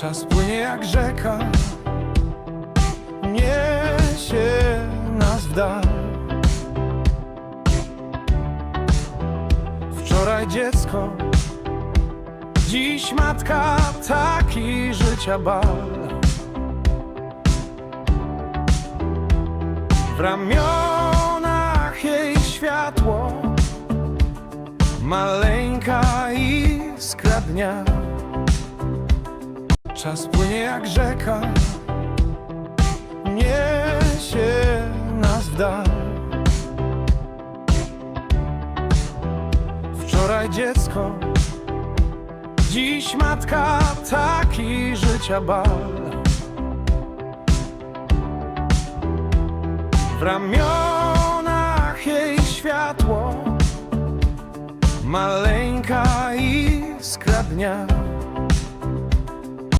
Czas płynie jak rzeka. Niesie nas w dal. Wczoraj dziecko Dziś matka Taki życia bal. W ramionach jej światło Maleńka iskra dnia Czas płynie jak rzeka. Niesie nas w dal Wczoraj dziecko Dziś matka Taki życia bal. W ramionach jej światło Maleńka iskra dnia